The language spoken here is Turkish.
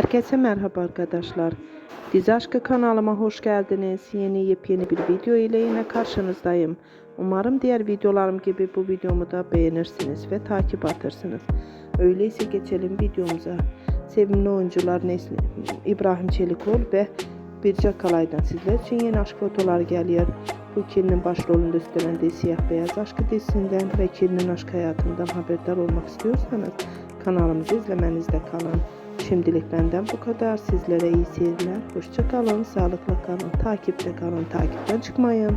Herkese merhaba arkadaşlar. Dizi Aşkı kanalıma hoş geldiniz. Yeni yepyeni bir video ile yine karşınızdayım. Umarım diğer videolarım gibi bu videomu da beğenirsiniz ve takip atırsınız. Öyleyse geçelim videomuza. Sevimli oyuncular Nesli, İbrahim Çelikol ve Birce Kalay'dan sizler için yeni aşk fotolar geliyor. Bu ikilinin başrolünde üstlendiği Siyah Beyaz Aşkı dizisinden ve ikilinin aşk hayatından haberdar olmak istiyorsanız kanalımızı izlemenizde kalın. Şimdilik benden bu kadar. Sizlere iyi seyirler. Hoşça kalın, sağlıkla kalın, takipte kalın, takipten çıkmayın.